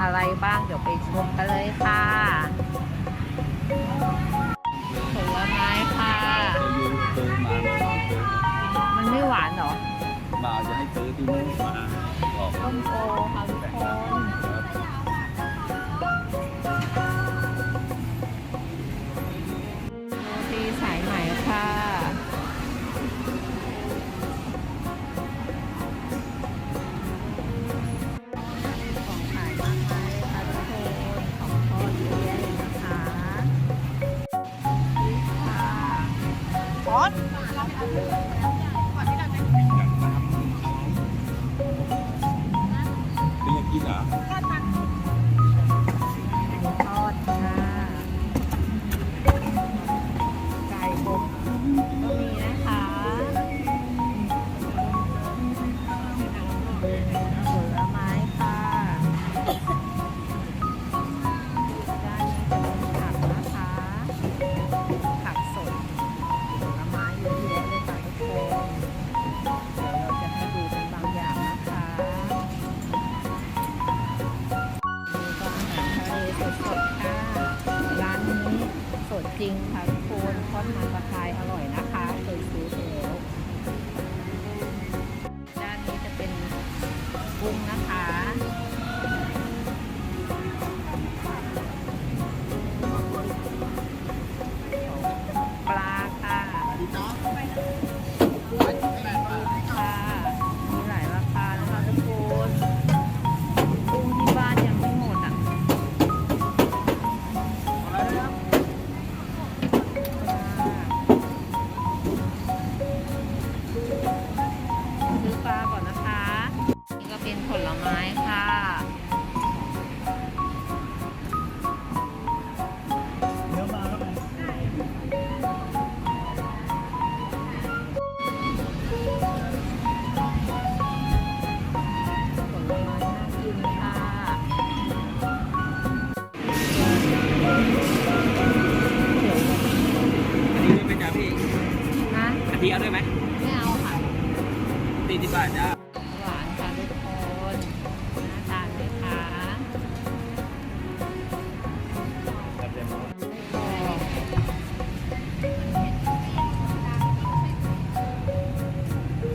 อะไรบ้างเดี๋ยวไปชมกันเลยค่ะผลไม้ค่ะจะอยู่ซื้อมาไม่ซื้อมันไม่หวานเหรอบ่าวจะให้ซื้อที่นู่นมาบอกต้มโอ อนเป็นอย่างกินเหรอ ค่ะทุกคนทอดมันปลากรายอร่อยนะคะเคยซื้อ ตีที่บ้านจ้าหวานค่ะทุกคนน่าทานไหมคะ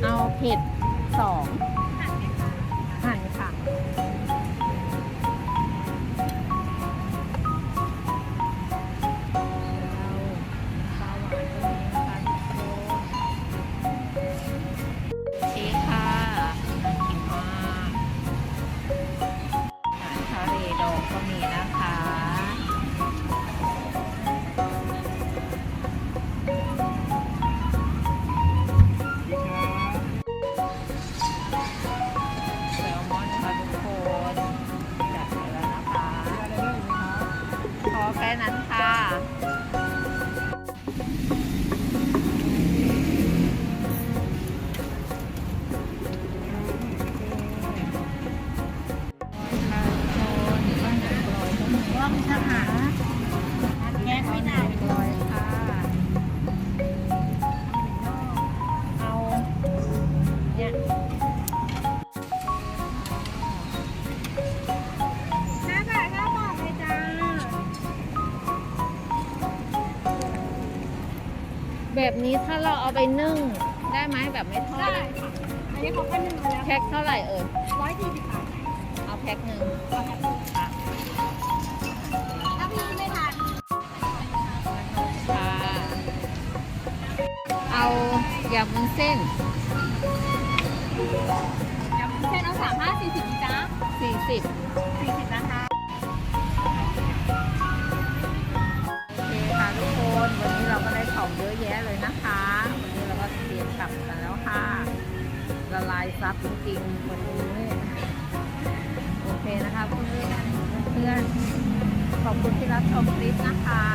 เอาเผ็ดสอง ว่างจะหาแยกไม่นานเลยค่ะ เอา เนี่ยห้าบาทห้าบาทเลยจ้า แบบนี้ถ้าเราเอาไปนึ่ง ได้ไหมแบบไม่ทอดได้อะค่ะอันนี้เขาเป็นหนึ่งมาแล้วแพ็คเท่าไหร่เอ่ยร้อยสี่สิบบาทเอาแพ็คหนึ่ง เอาแค่นี้ค่ะ เอายำวุ้นเส้นยำวุ้นเส้นเอาสามห้าสี่สิบจ้า40สี่สิบนะคะโอเคค่ะทุกคนวันนี้เราก็ได้ของเยอะแยะเลยนะคะ วันนี้เราก็เตรียมกลับกันแล้วค่ะละลายซับจริงๆวันนี้โอเคนะคะเพื่อนเพื่อนๆขอบคุณที่รับชมคลิปนะคะ